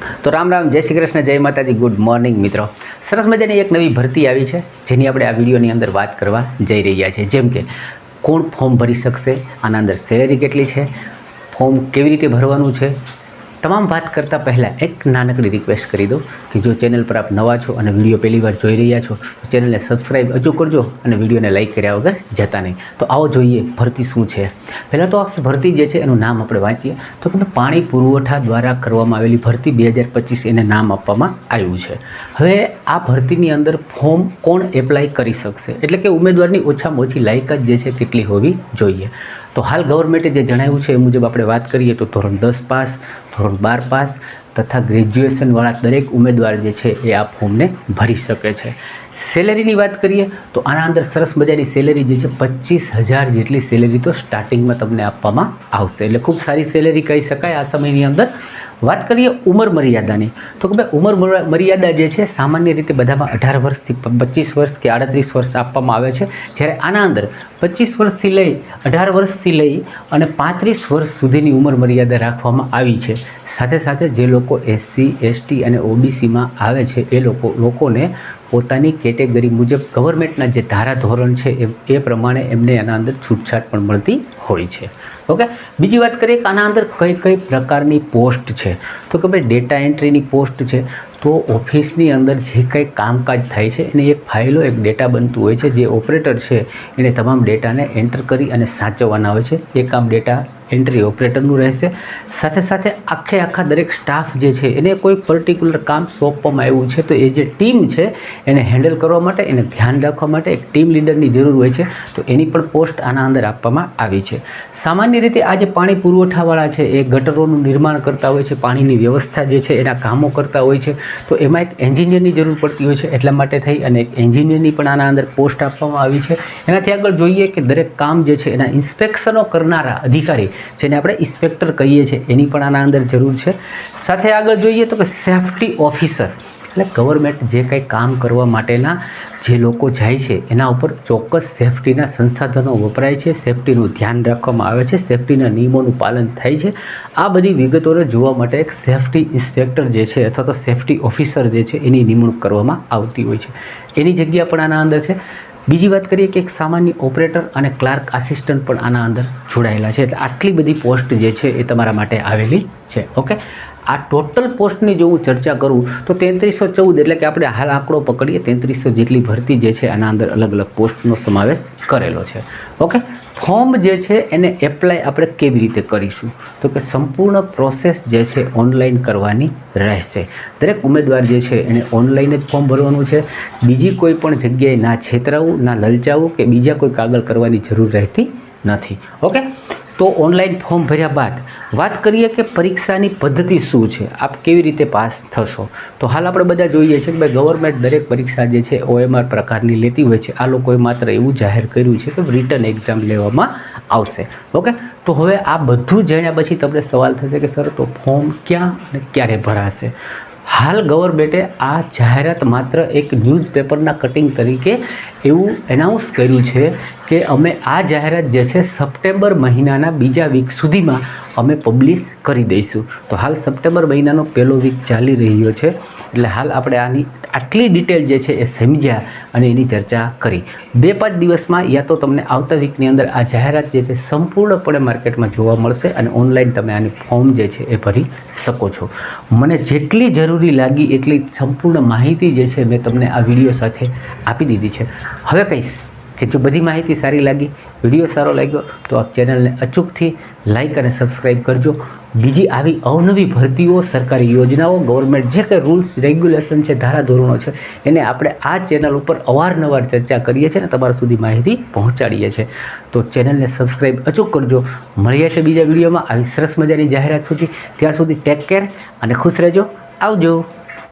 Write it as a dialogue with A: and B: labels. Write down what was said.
A: તો રામ રામ, જય શ્રી કૃષ્ણ, જય માતાજી ગુડ મોર્નિંગ મિત્રો. સરસ મજાની એક નવી ભરતી આવી છે, જેની આપણે આ વિડીયોની અંદર વાત કરવા જઈ રહ્યા છીએ. જેમ કે, કોણ ફોર્મ ભરી શકશે, આના અંદર સેલેરી કેટલી છે ફોર્મ કેવી રીતે ભરવાનું છે તમામ વાત કરતાં પહેલાં એક નાનકડી રિક્વેસ્ટ કરી દો કે જો ચેનલ પર આપ નવા છો અને વીડિયો પહેલી વાર જોઈ રહ્યા છો ચેનલને સબસ્ક્રાઈબ હજુ કરજો અને વિડીયોને લાઇક કર્યા વગર જતા નહીં. તો આવો જોઈએ ભરતી શું છે. પહેલાં તો આ ભરતી જે છે એનું નામ આપણે વાંચીએ. તો કે પાણી પુરવઠા દ્વારા કરવામાં આવેલી ભરતી બે હજાર પચીસ એને નામ આપવામાં આવ્યું છે. હવે આ ભરતીની અંદર ફોર્મ કોણ એપ્લાય કરી શકશે? એટલે કે ઉમેદવારની ઓછામાં ઓછી લાયકાત જે છે કેટલી હોવી જોઈએ? તો હાલ ગવર્મેન્ટે જે જણાવ્યું છે એ મુજબ આપણે વાત કરીએ તો ધોરણ દસ પાસ, ધોરણ બાર પાસ તથા ગ્રેજ્યુએશનવાળા દરેક ઉમેદવાર જે છે એ આ ફોર્મને ભરી શકે છે. સેલેરીની વાત કરીએ તો આના અંદર સરસ મજાની સેલેરી જે છે પચીસ હજાર જેટલી સેલેરી તો સ્ટાર્ટિંગમાં તમને આપવામાં આવશે. એટલે ખૂબ સારી સેલેરી કહી શકાય આ સમયની અંદર. વાત કરીએ ઉંમર મર્યાદાની, તો કે ભાઈ ઉંમર મર્યાદા જે છે સામાન્ય રીતે બધામાં અઢાર વર્ષથી પચીસ વર્ષ કે આડત્રીસ વર્ષ આપવામાં આવે છે. જ્યારે આના અંદર પચીસ વર્ષથી લઈ, અઢાર વર્ષથી લઈ અને પાંત્રીસ વર્ષ સુધીની ઉંમર મર્યાદા રાખવામાં આવી છે. સાથે સાથે જે લોકો એસસી, એસટી અને ઓબીસીમાં આવે છે, એ લોકો, લોકોને પોતાની કેટેગરી મુજબ ગવર્મેન્ટના જે ધારાધોરણ છે એ પ્રમાણે એમને એના અંદર છૂટછાટ પણ મળતી હોય છે. ઓકે બીજી વાત કરીએ કે આના અંદર કઈ કઈ પ્રકારની પોસ્ટ છે? તો કે ભાઈ ડેટા એન્ટ્રીની પોસ્ટ છે. તો ઓફિસની અંદર જે કંઈ કામકાજ થાય છે, એને એક ફાઇલો, એક ડેટા બનતું હોય છે, જે ઓપરેટર છે, એને તમામ ડેટાને એન્ટર કરી અને સાચવવાના હોય છે. એ કામ ડેટા એન્ટ્રી ઓપરેટરનું રહેશે. સાથે સાથે આખે આખા દરેક સ્ટાફ જે છે, એને કોઈ પર્ટિક્યુલર કામ સોંપવામાં આવ્યું છે, તો એ જે ટીમ છે, એને હેન્ડલ કરવા માટે, એને ધ્યાન રાખવા માટે એક ટીમ લીડરની જરૂર હોય છે. તો એની પણ પોસ્ટ આના અંદર આપવામાં આવી છે. સામાન્ય રીતે આ જે પાણી પુરવઠાવાળા છે, એ ગટરોનું નિર્માણ કરતા હોય છે, પાણીની વ્યવસ્થા જે છે, એના કામો કરતા હોય છે. તો એમાં એક એન્જિનિયરની જરૂર પડતી હોય છે એટલા માટે થઈ અને એક એન્જિનિયરની પણ આના અંદર પોસ્ટ આપવામાં આવી છે. એનાથી આગળ જોઈએ કે દરેક કામ જે છે એના ઇન્સ્પેક્શનો કરનારા અધિકારી જેને આપણે ઇન્સ્પેક્ટર કહીએ છીએ એની પણ આના અંદર જરૂર છે. સાથે આગળ જોઈએ તો કે સેફ્ટી ઓફિસર એટલે ગવર્મેન્ટ જે કંઈ કામ કરવા માટેના જે લોકો જાય છે, એના ઉપર ચોક્કસ સેફટીના સંસાધનો વપરાય છે સેફટીનું ધ્યાન રાખવામાં આવે છે સેફટીના નિયમોનું પાલન થાય છે. આ બધી વિગતોને જોવા માટે એક સેફટી ઇન્સ્પેક્ટર જે છે અથવા તો સેફટી ઓફિસર જે છે, એની નિમણૂક કરવામાં આવતી હોય છે. એની જગ્યા પણ આના અંદર છે. બીજી વાત કરીએ કે એક સામાન્ય ઓપરેટર અને ક્લાર્ક આસિસ્ટન્ટ પણ આના અંદર જોડાયેલા છે. એટલે આટલી બધી પોસ્ટ જે છે એ તમારા માટે આવેલી છે. ઓકે? આ ટોટલ પોસ્ટની જો હું ચર્ચા કરું, તો તેત્રીસો ચૌદ એટલે કે આપણે હાલ આંકડો પકડીએ, તેત્રીસો જેટલી ભરતી જે છે આના અંદર અલગ અલગ પોસ્ટનો સમાવેશ કરેલો છે. ઓકે? ફોર્મ જે છે એને એપ્લાય આપણે કેવી રીતે કરીશું? તો કે સંપૂર્ણ પ્રોસેસ જે છે ઓનલાઈન કરવાની રહેશે. દરેક ઉમેદવાર જે છે એને ઓનલાઈન જ ફોર્મ ભરવાનું છે. બીજી કોઈ પણ જગ્યાએ ના છેતરાવું, ના લલચાવું કે બીજા કોઈ કાગળ કરવાની જરૂર રહેતી નથી. ઓકે? તો ઓનલાઈન ફોર્મ ભર્યા બાદ વાત કરીએ કે પરીક્ષાની પદ્ધતિ શું છે? આપ કેવી રીતે પાસ થશો? તો હાલ આપણે બધા જોઈએ છીએ કે ભાઈ ગવર્મેન્ટ દરેક પરીક્ષા જે છે, ઓએમઆર પ્રકારની લેતી હોય છે. આ લોકોએ માત્ર એવું જાહેર કર્યું છે કે રિટર્ન એક્ઝામ લેવામાં આવશે. ઓકે? તો હવે આ બધું જાણ્યા પછી તમને સવાલ થશે કે, સર, તો ફોર્મ ક્યાં અને ક્યારે ભરાશે? હાલ ગવર્મેન્ટે આ જાહેરાત માત્ર એક ન્યૂઝપેપરના કટિંગ તરીકે એવું એનાઉન્સ કર્યું છે કે અમે આ જાહેરાત જે છે સપ્ટેમ્બર મહિનાના બીજા વીક સુધીમાં અમે પબ્લિશ કરી દઈશું. તો હાલ સપ્ટેમ્બર મહિનાનો પહેલો વીક ચાલી રહ્યો છે. એટલે હાલ આપણે આની આટલી ડિટેલ જે છે એ સમજ્યા અને એની ચર્ચા કરી. બે પાંચ દિવસમાં યા તો તમને આવતા વીકની અંદર આ જાહેરાત જે છે સંપૂર્ણપણે માર્કેટમાં જોવા મળશે અને ઓનલાઈન તમે આની ફોર્મ જે છે એ ભરી શકો છો. મને જેટલી જરૂરી લાગી એટલી સંપૂર્ણ માહિતી જે છે મેં તમને આ વીડિયો સાથે આપી દીધી છે. હવે કહીશ કે જો બધી માહિતી સારી લાગી વીડિયો સારો લાગ્યો, તો આપ ચેનલને અચૂકથી લાઈક અને સબસ્ક્રાઈબ કરજો. બીજી આવી અવનવી ભરતીઓ, સરકારી યોજનાઓ ગવર્મેન્ટ જે કંઈ રૂલ્સ રેગ્યુલેશન છે, ધારાધોરણો છે, એને આપણે આ ચેનલ ઉપર અવારનવાર ચર્ચા કરીએ છીએ અને તમારા સુધી માહિતી પહોંચાડીએ છીએ. તો ચેનલને સબસ્ક્રાઈબ અચૂક કરજો. મળીએ છીએ બીજા વિડીયોમાં આવી સરસ મજાની જાહેરાત સુધી. ત્યાં સુધી ટેક કેર અને ખુશ રહેજો. આવજો.